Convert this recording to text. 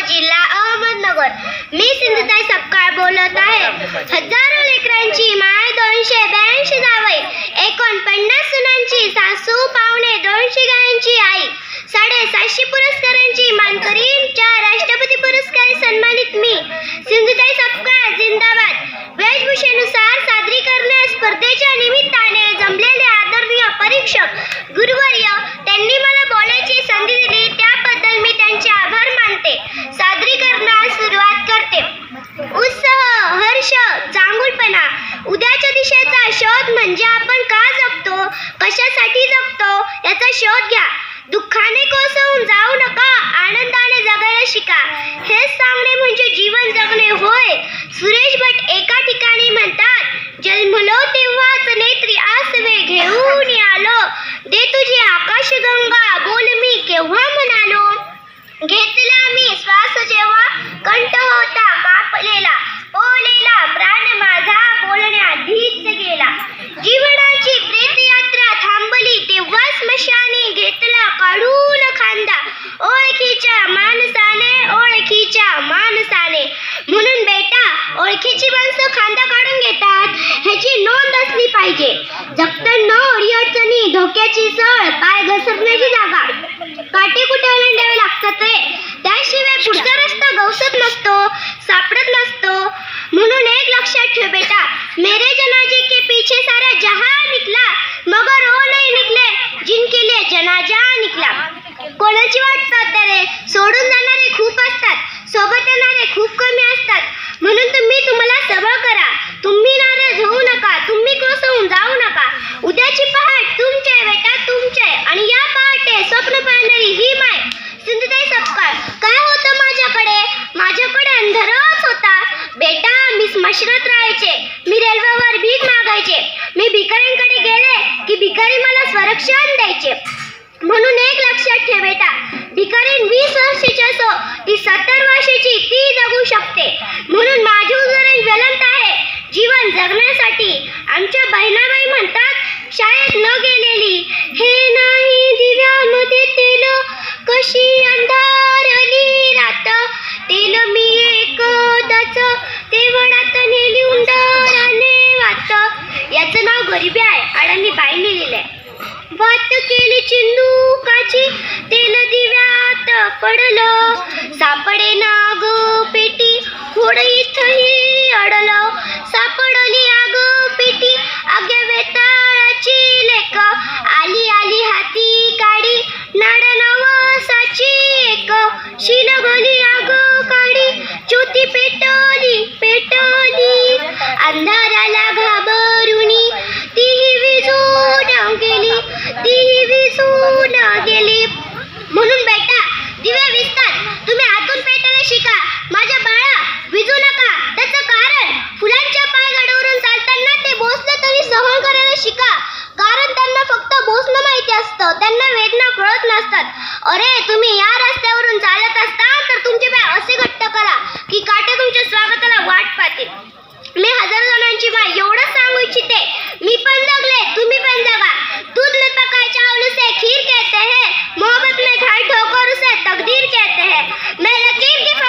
जिल्हा अहमदनगर. मी सिंधुताई सपकाळ बोलत आहे. हजारो लेकरांची माय दोनशे ब्याऐंशी जावई. एकोणपन्नास सुनांची सासू पावणे दोनशे गायांची आई. साडेसातशे पुरस्कारांची मानकरी चार राष्ट्रपती पुरस्कार सन्मानित मी. सिंधुताई सपकाळ जिंदाबाद. वेशभूषेनुसार सादरीकरण स्पर्धेच्या निमित्ताने जमलेले आदरणीय परीक्षक म्हणजे आपण का जगतो? कशासाठी जगतो? याचा शोध घ्या. दुःखाने कोसळून जाऊ नका. आनंदाने जगायला शिका. हेच सांगणे म्हणजे जीवन जगणे होय. सुरेश भट एका ठिकाणी म्हणतात जन्मलो तेव्हाच नेत्री आसवे घेऊन आलो. दे तुझी आकाशगंगा बोल पाहिजे. जगतं न जगताना अडचणी धोक्याची सळ पाय घसरण्याची जागा. काटे कुठे ओलांडावे लागतात रे? त्याशिवाय पुढचा रस्ता गवसत नसतो सापडत नसतो. म्हणून एक लक्षात ठेव बेटा. मेरे जनाजे के पीछे सारा जहां निकला मगर ओ नाही निकले जिनके लिए जनाजा निकला. कोणाची वाट पाहता रे? सोडून जाणारे खूप असतात सोबत येणारे खूप कमी असतात. म्हणून तुम्ही तुम्हाला सबळ करा. तुम्ही नाराज होऊ नका तुम्ही कोसळून जाऊ नका उद्याची पहाट तुमचे बेटा तुमचे आणि या पहाटे स्वप्न पाहणारी ही माय सिंधुताई सपकाळ. काय होतं माझ्याकडे? माझ्याकडे अंधारच होता. बेटा मी स्मशानात राहायचे. मी रेल्वेवर भीक मागायचे. मी भिकाऱ्यांकडे गेले की भिकारी मला संरक्षण द्यायचे. म्हणून एक लक्षात ठेव बेटा भिकारी वीस वर्षाची असो ती सत्तर वर्षाची ती जगू शकते. म्हणून माझे उदाहरण ज्वलंत आहे. जीवन जगण्यासाठी आमच्या बहिणाबाई म्हणतात शाळेत न गेलेली. हे नाही दिव्यामध्ये तेल. कशी अंधारली रात. तेल मी एकदाच ते वडात नेली उंदराने वात. याचं नाव गरिबी आहे. आणि मी बाईने लिहिलंय वात केली चिंदुकाची तेल दिव्यात पडलं. सापडे नाग पेटी. खोड इथंही अडलं. सापडली आग पेटी. असतो. त्यांना वेदना कळत नसतात. अरे तुम्ही या रस्त्यावरून चालत असता तर तुमचे पाय असे घट्ट करा की काटे तुमच्या स्वागताला वाट पाहतील. मी हजार जणांची माय एवढंच सांगू इच्छिते. मी पण जगले तुम्ही पण जगा. दूध में पकाए चावल उसे खीर कहते हैं. मोहब्बत में खाई ठोकर उसे तकदीर कहते हैं. मैं लकीर की